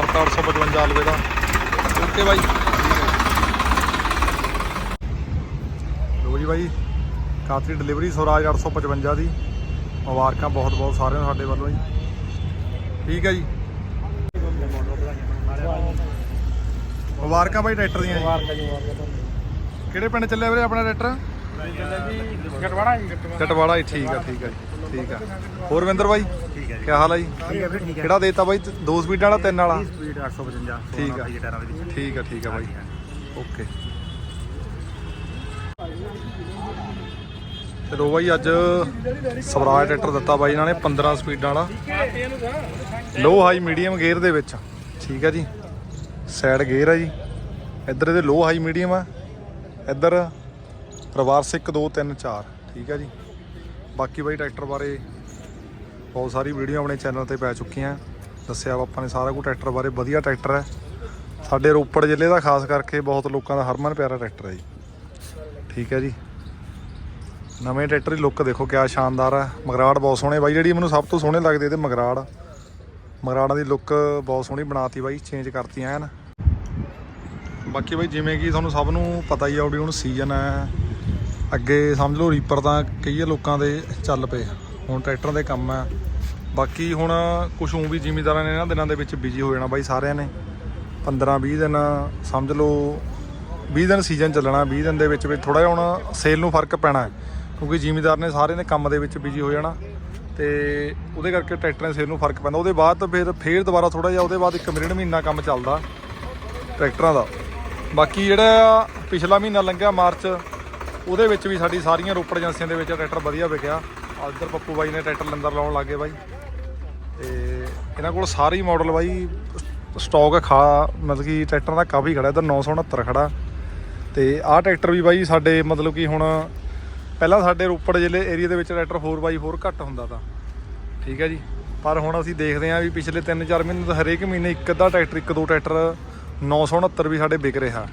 ਕਰਤਾ 855 ਲਵੇ ਦਾ। ਓਕੇ ਬਾਈ। ਲੋ ਜੀ ਬਾਈ, ਕਾਤਰੀ ਡਿਲੀਵਰੀ ਸਵਰਾਜ 855 ਦੀ। ਮੁਬਾਰਕਾਂ ਬਹੁਤ ਬਹੁਤ ਸਾਰਿਆਂ ਨੂੰ ਸਾਡੇ ਵੱਲੋਂ ਜੀ। ਠੀਕ ਹੈ ਜੀ। ਮੁਬਾਰਕਾਂ ਬਾਈ ਟਰੈਕਟਰ ਦੀਆਂ ਜੀ। ਕਿਹੜੇ ਪਿੰਡ ਚੱਲਿਆ ਵੀਰੇ ਆਪਣਾ ਟਰੈਕਟਰ? ਗਟਵਾੜਾ ਜੀ ਟਟਵਾੜਾ ਹੀ ਠੀਕ ਆ ਠੀਕ ਆ ਜੀ, ਠੀਕ ਆ। ਹੋਰ ਵਿੰਦਰ ਬਾਈ ਠੀਕ ਹੈ ਕੀ ਹਾਲ ਆ ਜੀ? ਠੀਕ ਹੈ ਵੀਰ ਠੀਕ ਹੈ ਕਿਹੜਾ ਦੇਤਾ ਬਾਈ? ਦੋ ਸਪੀਡ ਵਾਲਾ, ਤਿੰਨ ਵਾਲਾ? ਸਪੀਡ 855 ਠੀਕ ਆ। ਟਾਇਰਾਂ ਠੀਕ ਆ ਠੀਕ ਆ ਬਾਈ। ਓਕੇ। ਚਲੋ ਬਾਈ, ਅੱਜ ਸਵਰਾਜ ਟਰੈਕਟਰ ਦਿੱਤਾ ਬਾਈ ਇਹਨਾਂ ਨੇ 15 ਸਪੀਡਾਂ ਵਾਲਾ। ਲੋ ਹਾਈ ਮੀਡੀਅਮ ਗੇਅਰ ਦੇ ਵਿੱਚ। ਠੀਕ ਆ ਜੀ। ਸਾਈਡ ਗੇਅਰ ਆ ਜੀ। ਇੱਧਰ ਇਹਦੇ ਲੋ ਹਾਈ ਮੀਡੀਅਮ ਆ। ਇੱਧਰ ਪਰਿਵਾਰ 1 2 3 4 ਠੀਕ ਹੈ ਜੀ। ਬਾਕੀ ਬਾਈ ਟਰੈਕਟਰ ਬਾਰੇ ਬਹੁਤ ਸਾਰੀ ਵੀਡੀਓ ਆਪਣੇ ਚੈਨਲ ਤੇ ਪੈ ਚੁੱਕੀਆਂ। ਦੱਸਿਆ ਆਪਾਂ ਨੇ ਸਾਰਾ ਕੁਝ ਟਰੈਕਟਰ ਬਾਰੇ, ਵਧੀਆ ਟਰੈਕਟਰ ਹੈ। ਸਾਡੇ ਰੋਪੜ ਜ਼ਿਲ੍ਹੇ ਦਾ ਖਾਸ ਕਰਕੇ ਬਹੁਤ ਲੋਕਾਂ ਦਾ ਹਰਮਨ ਪਿਆਰਾ ਟਰੈਕਟਰ ਹੈ ਜੀ। ਠੀਕ ਹੈ ਜੀ। ਨਵੇਂ ਟਰੈਕਟਰ ਦੀ ਲੁੱਕ ਦੇਖੋ ਕਿਆ ਸ਼ਾਨਦਾਰ ਹੈ। ਮਗਰਾੜ ਬਹੁਤ ਸੋਹਣੇ ਬਾਈ, ਜਿਹੜੀ ਮੈਨੂੰ ਸਭ ਤੋਂ ਸੋਹਣੇ ਲੱਗਦੇ ਇਹਦੇ ਮਗਰਾੜ। ਮਗਰਾੜਾਂ ਦੀ ਲੁੱਕ ਬਹੁਤ ਸੋਹਣੀ ਬਣਾਤੀ ਬਾਈ ਚੇਂਜ ਕਰਤੀ ਐਨ। ਬਾਕੀ ਬਾਈ ਜਿਵੇਂ ਕਿ ਤੁਹਾਨੂੰ ਸਭ ਨੂੰ ਪਤਾ ਹੀ ਆ, ਉਹਦੀ ਹੁਣ ਸੀਜ਼ਨ ਹੈ। ਅੱਗੇ ਸਮਝ ਲਓ ਰੀਪਰ ਤਾਂ ਕਈ ਲੋਕਾਂ ਦੇ ਚੱਲ ਪਏ ਹੁਣ ਟਰੈਕਟਰਾਂ ਦੇ ਕੰਮ ਆ। ਬਾਕੀ ਹੁਣ ਕੁਝ ਉਂ ਵੀ ਜ਼ਿਮੀਦਾਰਾਂ ਨੇ ਇਹਨਾਂ ਦਿਨਾਂ ਦੇ ਵਿੱਚ ਬਿਜ਼ੀ ਹੋ ਜਾਣਾ ਬਾਈ ਸਾਰਿਆਂ ਨੇ। 15 20 ਦਿਨ, ਸਮਝ ਲਓ 20 ਦਿਨ ਸੀਜ਼ਨ ਚੱਲਣਾ 20 ਦਿਨ ਦੇ ਵਿੱਚ ਵਿੱਚ ਥੋੜਾ ਜਿਹਾ ਹੁਣ ਸੇਲ ਨੂੰ ਫ਼ਰਕ ਪੈਣਾ ਕਿਉਂਕਿ ਜ਼ਿਮੀਦਾਰ ਨੇ ਸਾਰੇ ਨੇ ਕੰਮ ਦੇ ਵਿੱਚ ਬਿਜ਼ੀ ਹੋ ਜਾਣਾ। ਤੇ ਉਹਦੇ ਕਰਕੇ ਟਰੈਕਟਰਾਂ ਦੀ ਸੇਲ ਨੂੰ ਫ਼ਰਕ ਪੈਂਦਾ। ਉਹਦੇ ਬਾਅਦ ਤਾਂ ਫਿਰ, ਫੇਰ ਦੁਬਾਰਾ ਥੋੜਾ ਜਿਹਾ ਉਹਦੇ ਬਾਅਦ ਇੱਕ ਡੇਢ ਮਹੀਨਾ ਕੰਮ ਚੱਲਦਾ ਟਰੈਕਟਰਾਂ ਦਾ। ਬਾਕੀ ਜਿਹੜਾ ਪਿਛਲਾ ਮਹੀਨਾ ਲੰਘਿਆ ਮਾਰਚ ਉਹਦੇ ਵਿੱਚ ਵੀ ਸਾਡੀ ਸਾਰੀਆਂ ਰੋਪੜ ਏਜੰਸੀਆਂ ਦੇ ਵਿੱਚ ਟਰੈਕਟਰ ਵਧੀਆ ਵਿਕਿਆ। ਇੱਧਰ ਪੱਪੂ ਬਾਈ ਨੇ ਟਰੈਕਟਰ ਲੰਦਰ ਲਾਉਣ ਲੱਗੇ ਬਾਈ। ਤੇ ਇਹਨਾਂ ਕੋਲ ਸਾਰੇ ਹੀ ਮਾਡਲ ਬਾਈ ਸਟਾਕ ਖਾ, ਮਤਲਬ ਕਿ ਟਰੈਕਟਰਾਂ ਦਾ ਕਾਫੀ ਖੜਾ, ਇੱਧਰ 969 ਖੜਾ। ਤੇ ਆਹ ਟਰੈਕਟਰ ਵੀ ਬਾਈ ਸਾਡੇ ਮਤਲਬ ਕਿ ਹੁਣ ਪਹਿਲਾਂ ਸਾਡੇ ਰੋਪੜ ਜ਼ਿਲ੍ਹੇ ਏਰੀਆ ਦੇ ਵਿੱਚ ਟਰੈਕਟਰ 4x4 ਘੱਟ ਹੁੰਦਾ ਤਾਂ। ਠੀਕ ਹੈ ਜੀ। ਪਰ ਹੁਣ ਅਸੀਂ ਦੇਖਦੇ ਹਾਂ ਵੀ ਪਿਛਲੇ 3-4 ਮਹੀਨੇ ਤੋਂ ਹਰੇਕ ਮਹੀਨੇ ਇੱਕ ਅੱਧਾ ਟਰੈਕਟਰ, ਇੱਕ ਦੋ ਟਰੈਕਟਰ 969 ਵੀ ਸਾਡੇ ਵਿਕ ਰਿਹਾ।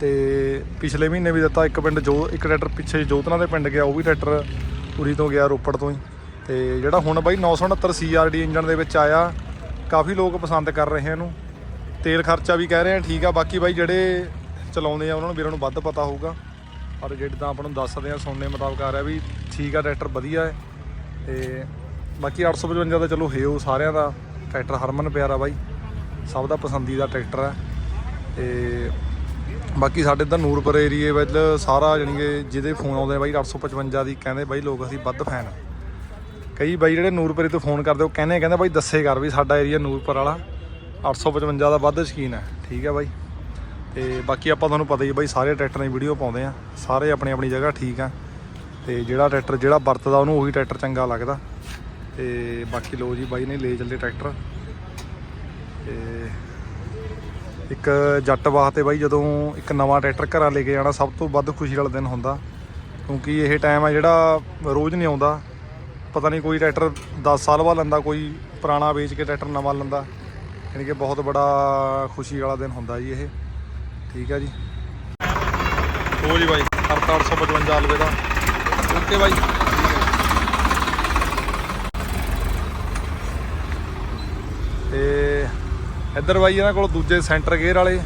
ਤੇ ਪਿਛਲੇ ਮਹੀਨੇ ਵੀ ਦਿੱਤਾ ਇੱਕ ਪਿੰਡ ਜੋ ਇੱਕ ਟਰੈਕਟਰ ਪਿੱਛੇ ਜੋਤਨਾ ਦੇ ਪਿੰਡ ਗਿਆ, ਉਹ ਵੀ ਟਰੈਕਟਰ ਉਰੀ ਤੋਂ ਗਿਆ, ਰੋਪੜ ਤੋਂ ਹੀ। ਤੇ ਜਿਹੜਾ ਹੁਣ ਬਾਈ 969 ਸੀਆਰਡੀ ਇੰਜਨ ਦੇ ਵਿੱਚ ਆਇਆ, ਕਾਫੀ ਲੋਕ ਪਸੰਦ ਕਰ ਰਹੇ ਇਹਨੂੰ। ਤੇਲ ਖਰਚਾ ਵੀ ਕਹਿ ਰਹੇ ਆ, ਠੀਕ ਆ, ਬਾਕੀ ਬਾਈ ਜਿਹੜੇ ਚਲਾਉਂਦੇ ਆ, ਉਹਨਾਂ ਨੂੰ ਵੀਰਾਂ ਨੂੰ ਵੱਧ ਪਤਾ ਹੋਊਗਾ। ਪਰ ਜਿਹੜੇ ਤਾਂ ਆਪਾਂ ਨੂੰ ਦੱਸਦੇ ਆ, ਸੁਣਨੇ ਮੁਤਾਬਕ ਆ ਰਿਹਾ ਵੀ ਠੀਕ ਆ, ਟਰੈਕਟਰ ਵਧੀਆ ਹੈ। ਤੇ ਬਾਕੀ 855 ਦਾ ਚਲੋ ਹੈ ਉਹ ਸਾਰਿਆਂ ਦਾ। ਟਰੈਕਟਰ ਹਰਮਨ ਪਿਆਰਾ ਬਾਈ, ਸਭ ਦਾ ਪਸੰਦੀਦਾ ਟਰੈਕਟਰ ਹੈ ਤੇ ਬਾਕੀ ਸਾਡੇ ਤਾਂ ਨੂਰਪੁਰ ਏਰੀਏ ਵਿੱਚ ਸਾਰਾ ਜਾਣੀ ਕਿ ਜਿਹਦੇ ਫੋਨ ਆਉਂਦੇ ਆ ਬਾਈ 855 ਦੀ ਕਹਿੰਦੇ ਬਾਈ, ਲੋਕ ਅਸੀਂ ਵੱਧ ਫੈਨ ਕਈ ਬਾਈ ਜਿਹੜੇ ਨੂਰਪੁਰੇ ਤੋਂ ਫੋਨ ਕਰਦੇ, ਉਹ ਕਹਿੰਦੇ ਕਹਿੰਦੇ ਬਾਈ, ਦੱਸੇ ਕਰ ਵੀ ਸਾਡਾ ਏਰੀਆ ਨੂਰਪੁਰ ਵਾਲਾ 855 ਦਾ ਵੱਧ ਸ਼ਕੀਨ ਹੈ ਠੀਕ ਹੈ ਬਾਈ। ਤੇ ਬਾਕੀ ਆਪਾਂ ਤੁਹਾਨੂੰ ਪਤਾ ਹੀ ਬਾਈ, ਸਾਰੇ ਟਰੈਕਟਰਾਂ ਦੀ ਵੀਡੀਓ ਪਾਉਂਦੇ ਆ। ਸਾਰੇ ਆਪਣੀ ਆਪਣੀ ਜਗ੍ਹਾ ਠੀਕ ਆ। ਤੇ ਜਿਹੜਾ ਟਰੈਕਟਰ ਜਿਹੜਾ ਵਰਤਦਾ, ਉਹਨੂੰ ਉਹੀ ਟਰੈਕਟਰ ਚੰਗਾ ਲੱਗਦਾ। ਤੇ ਬਾਕੀ ਲੋ ਜੀ ਬਾਈ ਨੇ ਲੈ ਚੱਲੇ ਟਰੈਕਟਰ। ਤੇ ਇੱਕ ਜੱਟ ਵਾਸਤੇ ਬਾਈ ਜਦੋਂ ਇੱਕ ਨਵਾਂ ਟਰੈਕਟਰ ਘਰਾਂ ਲੈ ਕੇ ਜਾਣਾ, ਸਭ ਤੋਂ ਵੱਧ ਖੁਸ਼ੀ ਵਾਲਾ ਦਿਨ ਹੁੰਦਾ। ਕਿਉਂਕਿ ਇਹ ਟਾਈਮ ਆ ਜਿਹੜਾ ਰੋਜ਼ ਨਹੀਂ ਆਉਂਦਾ। ਪਤਾ ਨਹੀਂ ਕੋਈ ਟਰੈਕਟਰ 10 ਸਾਲ ਬਾਅਦ ਲੈਂਦਾ, ਕੋਈ ਪੁਰਾਣਾ ਵੇਚ ਕੇ ਟਰੈਕਟਰ ਨਵਾਂ ਲੈਂਦਾ। ਯਾਨੀ ਕਿ ਬਹੁਤ ਬੜਾ ਖੁਸ਼ੀ ਵਾਲਾ ਦਿਨ ਹੁੰਦਾ ਜੀ ਇਹ। ਠੀਕ ਹੈ ਜੀ। ਹੋ ਜੀ ਬਾਈ ਕਰਤਾ 855 ਲਵੇ ਦਾ। ਓਕੇ ਬਾਈ ਤੇ ਇੱਧਰ ਬਾਈ ਇਹਨਾਂ ਕੋਲ ਦੂਜੇ ਸੈਂਟਰ ਗੇਅਰ ਵਾਲੇ।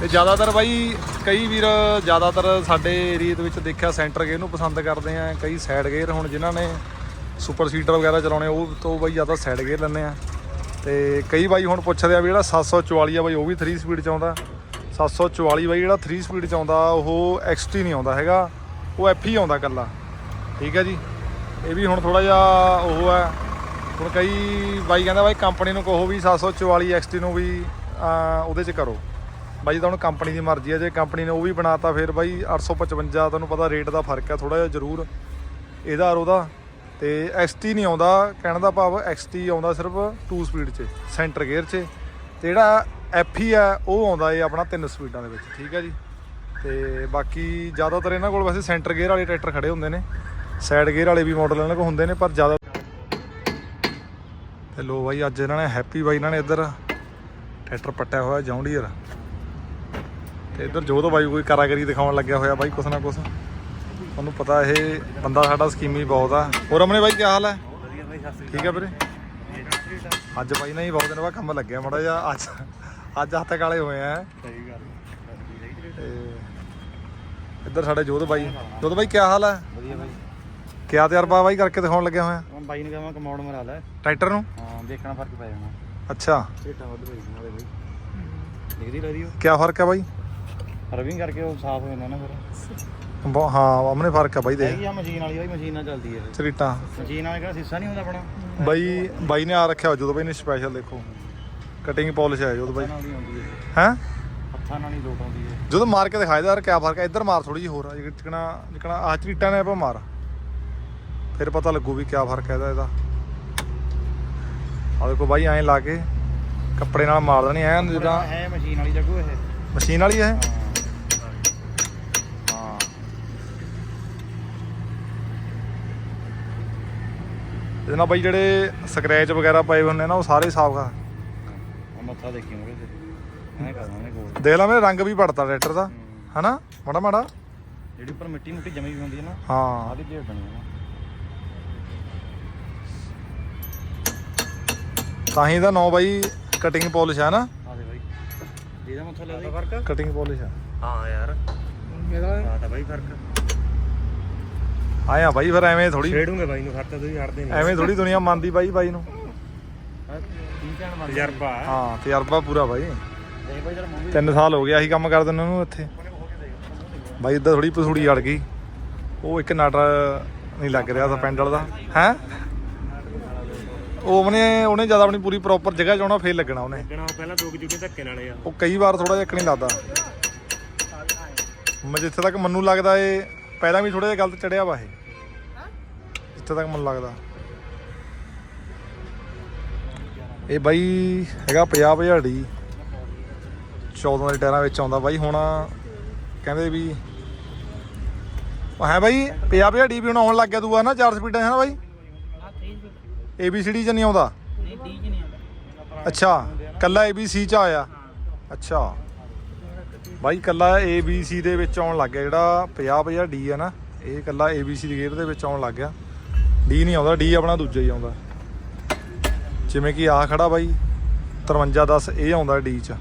ਤੇ ਜ਼ਿਆਦਾਤਰ ਬਾਈ ਕਈ ਵੀਰ ਜ਼ਿਆਦਾਤਰ ਸਾਡੇ ਏਰੀਆ ਦੇ ਵਿੱਚ ਦੇਖਿਆ ਸੈਂਟਰ ਗੇਅਰ ਨੂੰ ਪਸੰਦ ਕਰਦੇ ਆ। ਕਈ ਸਾਈਡ ਗੇਅਰ ਹੁਣ ਜਿਨ੍ਹਾਂ ਨੇ ਸੁਪਰ ਸੀਟਰ ਵਗੈਰਾ ਚਲਾਉਣੇ, ਉਹ ਤੋਂ ਬਾਈ ਜ਼ਿਆਦਾ ਸਾਈਡ ਗੇਅਰ ਲੈਂਦੇ ਆ। ਤੇ ਕਈ ਬਾਈ ਹੁਣ ਪੁੱਛਦੇ ਆ ਵੀ ਜਿਹੜਾ 744 ਆ ਬਾਈ, ਉਹ ਵੀ 3 ਸਪੀਡ ਚ ਆਉਂਦਾ। 744 ਬਾਈ ਜਿਹੜਾ 3 ਸਪੀਡ ਚ ਆਉਂਦਾ, ਉਹ ਐਕਸਟੀ ਨਹੀਂ ਆਉਂਦਾ ਹੈਗਾ। ਉਹ ਐਫ ਹੀ ਆਉਂਦਾ ਕੱਲਾ ਠੀਕ ਹੈ ਜੀ। ਇਹ ਵੀ ਹੁਣ ਥੋੜਾ ਜਿਹਾ ਉਹ ਹੈ। ਹੁਣ ਕਈ ਬਾਈ ਕਹਿੰਦਾ ਬਾਈ ਕੰਪਨੀ ਨੂੰ ਕਹੋ ਵੀ 744 ਐਕਸਟੀ ਨੂੰ ਵੀ ਉਹਦੇ ਚ ਕਰੋ। ਬਾਈ ਤਾਂ ਹੁਣ ਕੰਪਨੀ ਦੀ ਮਰਜ਼ੀ ਹੈ ਜੇ ਕੰਪਨੀ ਨੇ ਉਹ ਵੀ ਬਣਾਤਾ ਫਿਰ ਬਾਈ 855 ਤੁਹਾਨੂੰ ਪਤਾ ਰੇਟ ਦਾ ਫ਼ਰਕ ਹੈ ਥੋੜਾ ਜਿਹਾ ਜ਼ਰੂਰ। ਇਹਦਾ ਔਰ ਉਹਦਾ। ਤੇ ਐਕਸਟੀ ਨਹੀਂ ਆਉਂਦਾ, ਕਹਿਣ ਦਾ ਭਾਵ ਐਕਸਟੀ ਆਉਂਦਾ ਸਿਰਫ 2 ਸਪੀਡ 'ਚ ਸੈਂਟਰ ਗੇਅਰ 'ਚ। ਤੇ ਜਿਹੜਾ ਐਫ ਹੀ ਆ, ਉਹ ਆਉਂਦਾ ਏ ਆਪਣਾ 3 ਸਪੀਡਾਂ ਦੇ ਵਿੱਚ, ਠੀਕ ਹੈ ਜੀ। ਤੇ ਬਾਕੀ ਜ਼ਿਆਦਾਤਰ ਇਹਨਾਂ ਕੋਲ ਵੈਸੇ ਸੈਂਟਰ ਗੇਅਰ ਵਾਲੇ ਟਰੈਕਟਰ ਖੜੇ ਹੁੰਦੇ ਨੇ। ਸਾਈਡ ਗੇਅਰ ਵਾਲੇ ਵੀ ਮਾਡਲ ਇਹਨਾਂ ਕੋਲ ਹੁੰਦੇ ਨੇ, ਪਰ ਜ਼ਿਆਦਾ ਤੇ ਲੋ ਬਾਈ ਅੱਜ ਇਹਨਾਂ ਨੇ ਹੈਪੀ ਬਾਈ ਇਹਨਾਂ ਨੇ ਇੱਧਰ। ਟਰੈਕਟਰ ਪੱਟਿਆ ਹੋਇਆ ਜੌਂਡੀਅਰ। ਤੇ ਇੱਧਰ ਜੋਧ ਬਾਈ ਕੋਈ ਕਾਰਾਗਰੀ ਦਿਖਾਉਣ ਲੱਗਿਆ ਹੋਇਆ ਬਾਈ ਕੁਛ ਨਾ ਕੁਛ। ਤੁਹਾਨੂੰ ਪਤਾ ਇਹ ਬੰਦਾ ਸਾਡਾ ਸਕੀਮੀ ਬਹੁਤ ਆ। ਹੋਰ ਅਮਨੇ ਬਾਈ ਕੀ ਹਾਲ ਹੈ? ਠੀਕ ਹੈ ਵੀਰੇ? ਅੱਜ ਬਾਈ ਨੇ ਹੀ ਬਹੁਤ ਦਿਨ ਬਾਅਦ ਕੰਮ ਲੱਗਿਆ ਮੜਾ ਜਿਹਾ। ਅੱਜ ਅੱਜ ਹੱਥ ਕਾਲੇ ਹੋਏ ਆ। ਸਹੀ ਗੱਲ ਤੇ ਇੱਧਰ ਸਾਡੇ ਜੋਧ ਬਾਈ। ਜੋਧ ਬਾਈ ਕੀ ਹਾਲ ਹੈ? ਵਧੀਆ ਬਾਈ। ਕਿਆ ਤਜਰਬਾ ਬਾਈ ਕਰਕੇ ਦਿਖਾਉਣ ਲੱਗਿਆ ਹੋਇਆ ਹੁਣ ਬਾਈ ਨੇ ਕਹਾਂ ਕਮਾਉਣ ਮਰਾ ਲੈ। ਟਰੈਕਟਰ ਨੂੰ? ਹਾਂ ਦੇਖਣਾ ਫ਼ਰਕ ਪੈ ਜਾਣਾ। ਅੱਛਾ। ਢੇਟਾ ਵੱਧ ਪਈ ਨਾਲੇ ਬਾਈ। ਦਿਖਦੀ ਰਹੀ ਉਹ? ਕਿਆ ਫ਼ਰਕ ਹੈ ਬਾਈ? ਰਵਿੰਗ ਕਰਕੇ ਉਹ ਸਾਫ਼ ਹੋ ਜਾਂਦਾ ਨਾ ਫਿਰ। ਬਹੁ- ਹਾਂ ਆਮਨੇ ਫ਼ਰਕ ਹੈ ਬਾਈ ਦੇ। ਹੈਗੀ ਆ ਮਸ਼ੀਨ ਵਾਲੀ ਬਾਈ ਮਸ਼ੀਨ ਨਾਲ ਚੱਲਦੀ ਹੈ ਚਰੀਟਾਂ ਮਸ਼ੀਨ ਨਾਲ ਕਿਹੜਾ ਹਿੱਸਾ ਨਹੀਂ ਹੁੰਦਾ ਆਪਣਾ? ਬਾਈ ਬਾਈ ਨੇ ਆ ਰੱਖਿਆ ਜਦੋਂ ਬਾਈ ਨੇ ਸਪੈਸ਼ਲ ਦੇਖੋ। ਕਟਿੰਗ ਪਾਲਿਸ਼ ਹੈ ਜਦੋਂ ਬਾਈ। ਹੀ? ਹੱਥਾਂ ਨਾਲ ਹੀ ਲੋਟ ਆਉਂਦੀ ਹੈ ਜਦੋਂ ਮਾਰ ਕੇ ਦਿਖਾਇਆ ਯਾਰ ਕਿਆ ਫ਼ਰਕ ਹੈ ਇੱਧਰ ਮਾਰ ਥੋੜੀ ਜਿਹੀ ਹੋਰ ਆ ਜਿਕਣਾ ਜਿਕਣਾ ਆਹ ਚਰੀਟਾਂ ਨੇ ਆਪਾਂ ਮਾਰ। ਫਿਰ ਪਤਾ ਲੱਗੂ ਵੀ ਕਿਆ ਫ਼ਰਕ ਹੈ ਇਹਦਾ ਇਹਦਾ। ਆ ਦੇਖੋ ਬਾਈ ਐਂ ਲਾ ਕੇ ਕੱਪੜੇ ਨਾਲ ਮਾਰ ਦੇਣੀ ਐ ਜਿੱਦਾਂ ਹੈ ਮਸ਼ੀਨ ਵਾਲੀ ਜੱਗੂ ਇਹ। ਮਸ਼ੀਨ ਵਾਲੀ ਹੈ? ਹਾਂ। ਇਹਦੇ ਨਾਲ ਬਾਈ ਜਿਹੜੇ ਸਕ੍ਰੈਚ ਵਗੈਰਾ ਪਏ ਹੁੰਦੇ ਨਾ ਉਹ ਸਾਰੇ ਸਾਫ਼ ਕਰ ਮੱਥਾ ਦੇਖੀ ਮੋਰੇ ਤੇ ਐਂ ਕਰਨਾ ਉਹਨੇ ਕੋਲ ਦੇਖ ਲਾ ਮੇਰੇ ਰੰਗ ਵੀ ਪੜਤਾ ਟਰੈਕਟਰ ਦਾ। ਹਨਾ? ਮਾੜਾ ਮਾੜਾ ਜਿਹੜੀ ਉੱਪਰ ਮਿੱਟੀ ਮੁੱਟੀ ਜਮੀ ਵੀ ਹੁੰਦੀ ਹੈ ਨਾ ਹਾਂ। ਆਦੀ ਢੇਰ ਬਣੀ ਹੈ। ਤਾਂ ਹੀ ਇਹਦਾ ਨਾਂ ਬਾਈ ਕਟਿੰਗ ਪਾਲਿਸ਼ ਹੈ ਨਾ। ਆ ਦੇ ਬਾਈ। ਜਿਹਦਾ ਮੱਥਾ ਲੈ ਫ਼ਰਕ? ਕਟਿੰਗ ਪਾਲਿਸ਼ ਹੈ ਹਾਂ ਯਾਰ। ਮੇਰਾ ਆ ਤਾਂ ਬਾਈ ਫ਼ਰਕ। ਆਇਆ ਬਾਈ ਫਿਰ ਐਵੇਂ ਥੋੜੀ ਛੇੜੂਗੇ ਬਾਈ ਨੂੰ ਫ਼ਰਕ ਤੁਸੀਂ ਹਟਦੇ ਐਵੇਂ ਥੋੜੀ ਦੁਨੀਆ ਮੰਨਦੀ ਬਾਈ ਬਾਈ ਨੂੰ। ਤਜਰਬਾ ਹਾਂ। ਤਜਰਬਾ ਪੂਰਾ ਬਾਈ। ਦੇਖ ਬਾਈ ਜਰਾ ਮੂਵੀ 3 ਸਾਲ ਹੋ ਗਏ ਆਹੀ ਕੰਮ ਕਰਦੇ ਨੂੰ ਉਹਨੂੰ ਇੱਥੇ। ਬਾਈ ਇੱਦਾਂ ਥੋੜੀ ਪਸੂੜੀ ਅੜ ਗਈ। ਉਹ ਇੱਕ ਨਟ ਨਹੀਂ ਲੱਗ ਰਿਹਾ ਤਾਂ ਪੈਂਡਲ ਦਾ। ਹੈ? ਉਹ ਉਹਨੇ ਉਹਨੇ ਜ਼ਿਆਦਾ ਆਪਣੀ ਪੂਰੀ ਪ੍ਰੋਪਰ ਜਗ੍ਹਾ ਚਾਉਣਾ ਫੇਰ ਲੱਗਣਾ ਉਹਨੇ। ਲੱਗਣਾ ਪਹਿਲਾਂ ਦੋ ਜੁਗੇ ਧੱਕੇ ਨਾਲੇ ਆ। ਉਹ ਕਈ ਵਾਰ ਥੋੜਾ ਜਿਹਾ ਇੱਕ ਨਹੀਂ ਲੱਗਦਾ। ਮੈਂ ਜਿੱਥੇ ਤੱਕ ਮੈਨੂੰ ਲੱਗਦਾ ਏ ਪਹਿਲਾਂ ਵੀ ਥੋੜਾ ਜਿਹਾ ਗਲਤ ਚੜਿਆ ਵਾ ਇਹ। ਜਿੱਥੇ ਤੱਕ ਮੈਨੂੰ ਲੱਗਦਾ। ਇਹ ਬਾਈ ਹੈਗਾ 50 ਹਜ਼ਾਰ ਡੀ 14 ਦੇ ਟਾਇਰਾਂ ਵਿੱਚ ਆਉਂਦਾ ਬਾਈ ਹੁਣ ਕਹਿੰਦੇ ਵੀ ਉਹ ਹੈ ਬਾਈ 50 ਹਜ਼ਾਰ ਡੀ ਵੀ ਹੁਣ ਆਉਣ ਲੱਗ ਗਿਆ ਦੂਆ ਨਾ? 4 ਸਪੀਡਾਂ ਹੈ ਨਾ ਬਾਈ? ABCD ਚ ਨਹੀਂ ਆਉਂਦਾ? ਨਹੀਂ ਡੀ ਚ ਨਹੀਂ ਆਉਂਦਾ। ਅੱਛਾ ਕੱਲਾ ABC ਚ ਆਇਆ? ਅੱਛਾ। ਬਾਈ ਕੱਲਾ ABC ਦੇ ਵਿੱਚ ਆਉਣ ਲੱਗ ਗਿਆ ਜਿਹੜਾ 50 50 D ਹੈ ਨਾ ਇਹ ਕੱਲਾ ABC ਦੇ ਗੇਅਰ ਦੇ ਵਿੱਚ ਆਉਣ ਲੱਗ ਗਿਆ। D ਨਹੀਂ ਆਉਂਦਾ D ਆਪਣਾ ਦੂਜਾ ਹੀ ਆਉਂਦਾ। ਜਿਵੇਂ ਕਿ ਆ ਖੜਾ ਬਾਈ 5310 ਇਹ ਆਉਂਦਾ D ਚ।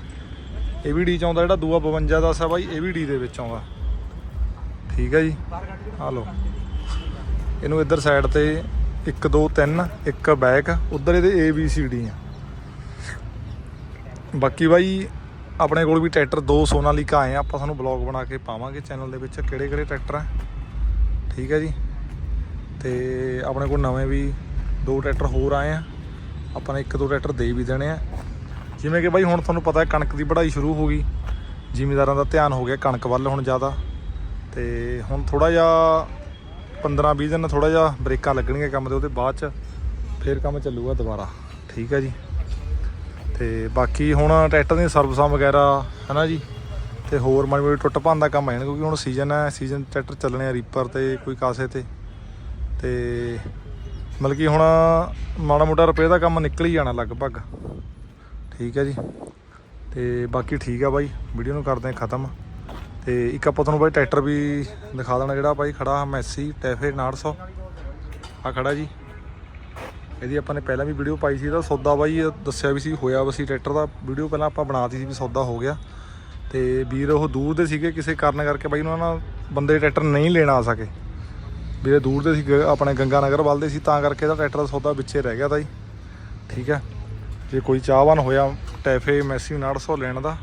ਇਹ ਵੀ D ਚ ਆਉਂਦਾ ਜਿਹੜਾ ਦੂਆ 5210 ਹੈ ਬਾਈ ਇਹ ਵੀ D ਦੇ ਵਿੱਚ ਆਉਂਦਾ। ਠੀਕ ਹੈ ਜੀ। ਆ ਲਓ। ਇਹਨੂੰ ਇੱਧਰ ਸਾਈਡ ਤੇ 1 2 3 ਇੱਕ ਬੈਕ ਉਧਰ ਇਹਦੇ A, B, C, D ਆ। ਬਾਕੀ ਬਾਈ, ਆਪਣੇ ਕੋਲ ਵੀ ਟਰੈਕਟਰ ਦੋ ਸੋਨਾਲੀਕਾ ਆਏ ਆ, ਆਪਾਂ ਤੁਹਾਨੂੰ ਬਲੌਗ ਬਣਾ ਕੇ ਪਾਵਾਂਗੇ ਚੈਨਲ ਦੇ ਵਿੱਚ, ਕਿਹੜੇ ਕਿਹੜੇ ਟਰੈਕਟਰ ਆ। ਠੀਕ ਹੈ ਜੀ? ਤੇ ਆਪਣੇ ਕੋਲ ਨਵੇਂ ਵੀ ਦੋ ਟਰੈਕਟਰ ਹੋਰ ਆਏ ਆ, ਆਪਾਂ ਨੇ ਇੱਕ, ਦੋ ਟਰੈਕਟਰ ਦੇ ਵੀ ਦੇਣੇ ਆ। ਜਿਵੇਂ ਕਿ ਬਾਈ, ਹੁਣ ਤੁਹਾਨੂੰ ਪਤਾ ਹੈ ਕਣਕ ਦੀ ਵਢਾਈ ਸ਼ੁਰੂ ਹੋ ਗਈ, ਜ਼ਿਮੀਦਾਰਾਂ ਦਾ ਧਿਆਨ ਹੋ ਗਿਆ ਕਣਕ ਵੱਲ ਹੁਣ ਜ਼ਿਆਦਾ। ਤੇ ਹੁਣ ਥੋੜਾ ਜਿਹਾ 15 20 ਦਿਨ ਥੋੜਾ ਜਿਹਾ ਬ੍ਰੇਕਾਂ ਲੱਗਣਗੀਆਂ ਕੰਮ ਦੇ, ਉਹਦੇ ਬਾਅਦ ਚ ਫੇਰ ਕੰਮ ਚੱਲੂਗਾ ਦੁਬਾਰਾ। ਠੀਕ ਹੈ ਜੀ। ਤੇ ਬਾਕੀ ਹੁਣ ਟਰੈਕਟਰ ਦੀਆਂ ਸਰਵਿਸਾਂ ਵਗੈਰਾ, ਹਨਾ ਜੀ? ਤੇ ਹੋਰ ਮਾੜੀ ਮੋਟੀ ਟੁੱਟ ਭੰਨ ਦਾ ਕੰਮ ਹੈ ਕਿਉਂਕਿ ਹੁਣ ਸੀਜ਼ਨ ਹੈ ਸੀਜ਼ਨ ਟਰੈਕਟਰ ਚੱਲਣੇ ਆ ਰੀਪਰ ਤੇ ਕੋਈ ਕਾਸੇ ਤੇ। ਤੇ ਮਤਲਬ ਕਿ ਹੁਣ ਮਾੜਾ ਮੋਟਾ ਰਿਪੇਅਰ ਦਾ ਕੰਮ ਨਿਕਲ ਹੀ ਜਾਣਾ ਲਗਭਗ। ਠੀਕ ਹੈ ਜੀ। ਤੇ ਬਾਕੀ ਠੀਕ ਆ ਬਾਈ ਵੀਡੀਓ ਨੂੰ ਕਰਦੇ ਹਾਂ ਖਤਮ। ਤੇ ਇੱਕ ਆਪਾਂ ਤੁਹਾਨੂੰ ਬਾਈ ਟਰੈਕਟਰ ਵੀ ਦਿਖਾ ਦੇਣਾ ਜਿਹੜਾ ਬਾਈ ਖੜਾ ਮੈਸੀ ਟੈਫੇ 900 ਆ ਖੜਾ ਜੀ। ਇਹਦੀ ਆਪਾਂ ਨੇ ਪਹਿਲਾਂ ਵੀ ਵੀਡੀਓ ਪਾਈ ਸੀ, ਇਹਦਾ ਸੌਦਾ ਬਾਈ ਇਹ ਦੱਸਿਆ ਵੀ ਸੀ, ਹੋਇਆ ਵੀ ਸੀ ਟਰੈਕਟਰ ਦਾ। ਵੀਡੀਓ ਪਹਿਲਾਂ ਆਪਾਂ ਬਣਾਤੀ ਸੀ ਵੀ ਸੌਦਾ ਹੋ ਗਿਆ। ਤੇ ਵੀਰ ਉਹ ਦੂਰ ਦੇ ਸੀਗੇ, ਕਿਸੇ ਕਾਰਨ ਕਰਕੇ ਬਾਈ ਉਹਨਾਂ ਨਾਲ ਬੰਦੇ ਟਰੈਕਟਰ ਨਹੀਂ ਲੈਣ ਆ ਸਕੇ। ਵੀਰੇ ਦੂਰ ਦੇ ਸੀ, ਗ- ਆਪਣੇ ਗੰਗਾ ਨਗਰ ਵੱਲ ਦੇ ਸੀ, ਤਾਂ ਕਰਕੇ ਇਹਦਾ ਟਰੈਕਟਰ ਦਾ ਸੌਦਾ ਵਿੱਚੇ ਰਹਿ ਗਿਆ ਤਾਂ ਜੀ ਠੀਕ ਹੈ ਜੇ ਕੋਈ ਚਾਹਵਾਨ ਹੋਇਆ ਟੈਫੇ ਮੈਸੀ 900 ਲੈਣ ਦਾ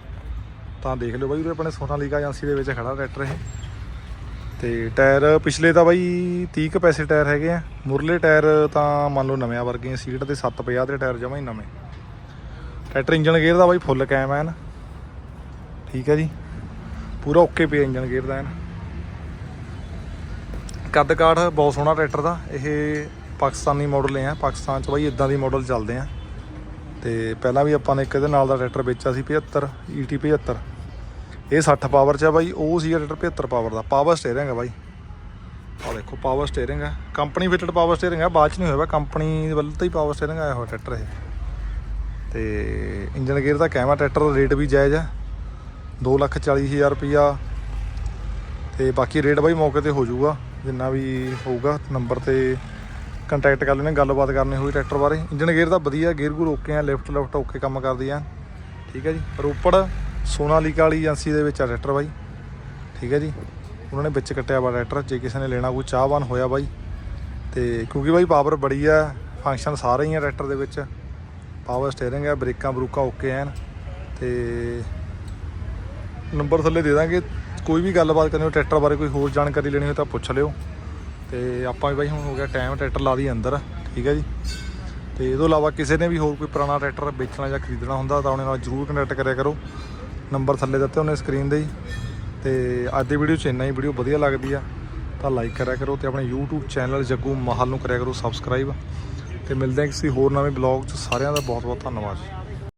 ਤਾਂ ਦੇਖ ਲਿਓ ਬਾਈ, ਉਰੇ ਆਪਣੇ ਸੋਨਾਲੀਕਾ ਏਜੰਸੀ ਦੇ ਵਿੱਚ ਖੜਾ ਟਰੈਕਟਰ ਇਹ। ਤੇ ਟਾਇਰ ਪਿਛਲੇ ਤਾਂ ਬਾਈ 30 ਕੁ ਪੈਸੇ ਟਾਇਰ ਹੈਗੇ ਆ। ਮੁਰਲੇ ਟਾਇਰ ਤਾਂ ਮੰਨ ਲਓ ਨਵਿਆਂ ਵਰਗੇ ਸੀਟ ਤੇ 750 ਦੇ ਟਾਇਰ ਜਮਾ ਹੀ ਨਵੇਂ। ਟਰੈਕਟਰ ਇੰਜਨ ਗੇਅਰ ਦਾ ਬਾਈ ਫੁੱਲ ਕੈਮ ਐਨ। ਠੀਕ ਹੈ ਜੀ। ਪੂਰਾ ਓਕੇ ਪਿਆ ਇੰਜਨ ਗੇਅਰ ਦਾ ਐਨ। ਕੱਦ ਕਾਠ ਬਹੁਤ ਸੋਹਣਾ ਟਰੈਕਟਰ ਦਾ। ਇਹ ਪਾਕਿਸਤਾਨੀ ਮਾਡਲ ਹੈ ਪਾਕਿਸਤਾਨ ਚ ਬਾਈ ਇਦਾਂ ਦੀ ਮਾਡਲ ਚੱਲਦੇ ਆ। ਤੇ ਪਹਿਲਾਂ ਵੀ ਆਪਾਂ ਨੇ ਇੱਕ ਇਹਦੇ ਨਾਲ ਦਾ ਟਰੈਕਟਰ ਵੇਚਿਆ ਸੀ 75 ET 75 ਇਹ 60 ਪਾਵਰ ਚ ਆ ਬਾਈ, ਉਹ ਸੀ ਟਰੈਕਟਰ 75 ਪਾਵਰ ਦਾ। ਪਾਵਰ ਸਟੀਅਰਿੰਗ ਹੈ ਬਾਈ। ਆ ਦੇਖੋ ਪਾਵਰ ਸਟੀਅਰਿੰਗ ਹੈ ਕੰਪਨੀ ਫਿਟਡ ਪਾਵਰ ਸਟੀਅਰਿੰਗ ਹੈ ਬਾਅਦ ਚ ਨਹੀਂ ਹੋਇਆ ਕੰਪਨੀ ਵੱਲ ਤੋਂ ਹੀ ਪਾਵਰ ਸਟੀਅਰਿੰਗ ਆਇਆ ਹੋਇਆ ਟਰੈਕਟਰ ਇਹ। ਤੇ ਇੰਜਨ ਗੇਅਰ ਦਾ ਕਹਿਵਾ ਟਰੈਕਟਰ ਦਾ ਰੇਟ ਵੀ ਜਾਇਜ਼ ਹੈ 240000 ਰੁਪਿਆ ਤੇ ਬਾਕੀ ਰੇਟ ਬਾਈ ਮੌਕੇ ਤੇ ਹੋ ਜਾਊਗਾ। ਜਿੰਨਾ ਵੀ ਹੋਊਗਾ ਨੰਬਰ ਤੇ ਕੰਟੈਕਟ ਕਰ ਲੈਣੇ ਗੱਲਬਾਤ ਕਰਨੀ ਹੋਈ ਟਰੈਕਟਰ ਬਾਰੇ। ਇੰਜਨ ਗੇਅਰ ਤਾਂ ਵਧੀਆ ਗੇਅਰ ਗੂਰ ਓਕੇ ਆ ਲਿਫਟ ਲਿਫਟ ਓਕੇ ਕੰਮ ਕਰਦੀ ਆ। ਠੀਕ ਹੈ ਜੀ। ਰੋਪੜ ਸੋਨਾਲੀਕਾ ਵਾਲੀ ਏਜੰਸੀ ਦੇ ਵਿੱਚ ਆ ਟਰੈਕਟਰ ਬਾਈ। ਠੀਕ ਹੈ ਜੀ। ਉਹਨਾਂ ਨੇ ਵਿੱਚ ਕੱਟਿਆ ਵਾ ਟਰੈਕਟਰ ਜੇ ਕਿਸੇ ਨੇ ਲੈਣਾ ਕੋਈ ਚਾਹਵਾਨ ਹੋਇਆ ਬਾਈ। ਤੇ ਕਿਉਂਕਿ ਬਾਈ ਪਾਵਰ ਬੜੀ ਆ ਫੰਕਸ਼ਨ ਸਾਰੇ ਹੀ ਆ ਟਰੈਕਟਰ ਦੇ ਵਿੱਚ। ਪਾਵਰ ਸਟੀਅਰਿੰਗ ਆ, ਬ੍ਰੇਕਾਂ ਬਰੂਕਾਂ ਓਕੇ ਐਨ। ਤੇ ਨੰਬਰ ਥੱਲੇ ਦੇ ਦਾਂਗੇ। ਕੋਈ ਵੀ ਗੱਲਬਾਤ ਕਰਨੀ ਹੋ ਟਰੈਕਟਰ ਬਾਰੇ ਕੋਈ ਹੋਰ ਜਾਣਕਾਰੀ ਲੈਣੀ ਹੋਵੇ ਤਾਂ ਪੁੱਛ ਲਿਓ। ਤੇ ਆਪਾਂ ਵੀ ਬਾਈ ਹੁਣ ਹੋ ਗਿਆ ਟਾਈਮ ਟਰੈਕਟਰ ਲਾ ਦੀ ਅੰਦਰ, ਠੀਕ ਹੈ ਜੀ। ਤੇ ਇਹ ਤੋਂ ਇਲਾਵਾ ਕਿਸੇ ਨੇ ਵੀ ਹੋਰ ਕੋਈ ਪੁਰਾਣਾ ਟਰੈਕਟਰ ਵੇਚਣਾ ਜਾਂ ਖਰੀਦਣਾ ਹੁੰਦਾ ਤਾਂ ਉਹਨਾਂ ਨਾਲ ਜਰੂਰ ਕੰਟੈਕਟ ਕਰਿਆ ਕਰੋ। ਨੰਬਰ ਥੱਲੇ ਦਿੱਤੇ ਉਹਨੇ ਸਕਰੀਨ ਦੇ ਹੀ। ਤੇ ਅੱਜ ਦੀ ਵੀਡੀਓ 'ਚ ਇੰਨਾ ਹੀ ਵੀਡੀਓ ਵਧੀਆ ਲੱਗਦੀ ਆ, ਤਾਂ ਲਾਈਕ ਕਰਿਆ ਕਰੋ ਤੇ ਆਪਣੇ YouTube ਚੈਨਲ ਜੱਗੂ ਮਹਲ ਨੂੰ ਕਰਿਆ ਕਰੋ ਸਬਸਕ੍ਰਾਈਬ ਤੇ ਮਿਲਦੇ ਹਾਂ ਕਿਸੇ ਹੋਰ ਨਵੇਂ ਬਲੌਗ 'ਚ, ਸਾਰਿਆਂ ਦਾ ਬਹੁਤ ਬਹੁਤ ਧੰਨਵਾਦ